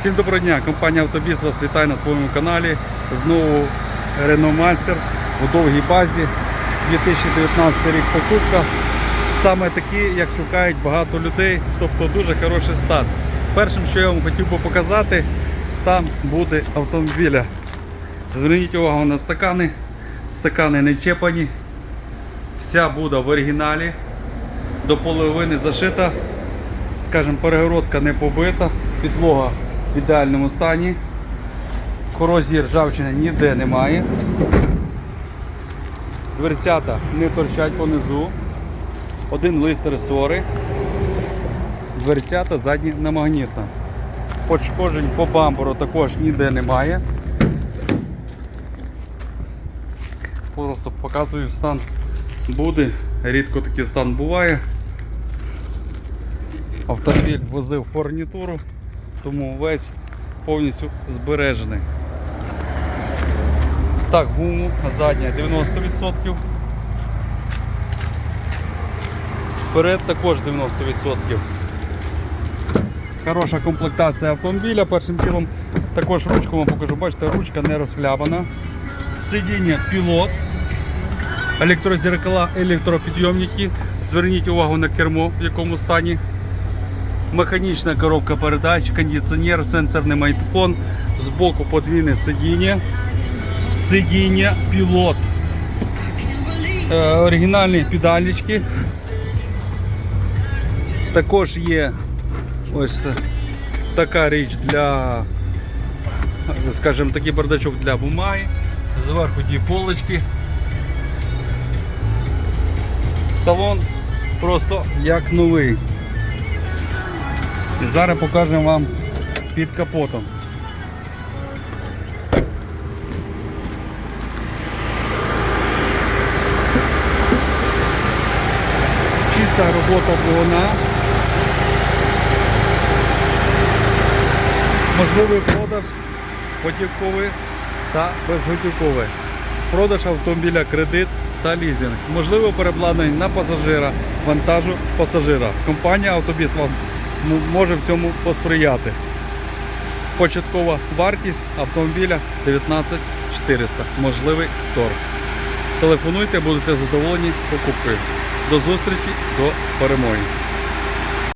Всім доброго дня! Компанія Автобіс вас вітає на своєму каналі. Знову Renault Master у довгій базі. 2019 рік покупка. Саме такі, як шукають багато людей, тобто дуже хороший стан. Першим, що я вам хотів би показати, стан буде автомобіля. Зверніть увагу на стакани. Стакани не чепані. Вся буда в оригіналі. До половини зашита. Скажімо, перегородка не побита, підлога в ідеальному стані. Корозії ржавчини ніде немає. Дверцята не торчать понизу. Один лист ресори. Дверцята задні на магнітно. Пошкоджень по бамперу також ніде немає. Просто показую стан буде. Рідко такий стан буває. Автомобіль возив фурнітуру, тому весь повністю збережений. Так, гуму задня 90%. Вперед також 90%. Хороша комплектація автомобіля. Першим ділом також ручку вам покажу. Бачите, ручка не розхлябана. Сидіння пілот. Електрозеркала, електропідйомники. Зверніть увагу на кермо, в якому стані. Механічна коробка передач, кондиціонер, сенсорний майтфон, збоку подвійне сидіння, сидіння, пілот, е, оригінальні педалічки. Також є ось така річ для, скажімо, такий бардачок для бумаги. Зверху ті полочки. Салон просто як новий. І зараз покажемо вам під капотом. Чиста робота двигуна. Можливий продаж готівковий та безготівковий. Продаж автомобіля кредит та лізинг. Можливо переобладнання на пасажира, вантажу пасажира. Компанія Автобіс вам може в цьому посприяти. Початкова вартість автомобіля 19400, Можливий торг. Телефонуйте, будете задоволені покупкою. До зустрічі, до перемоги.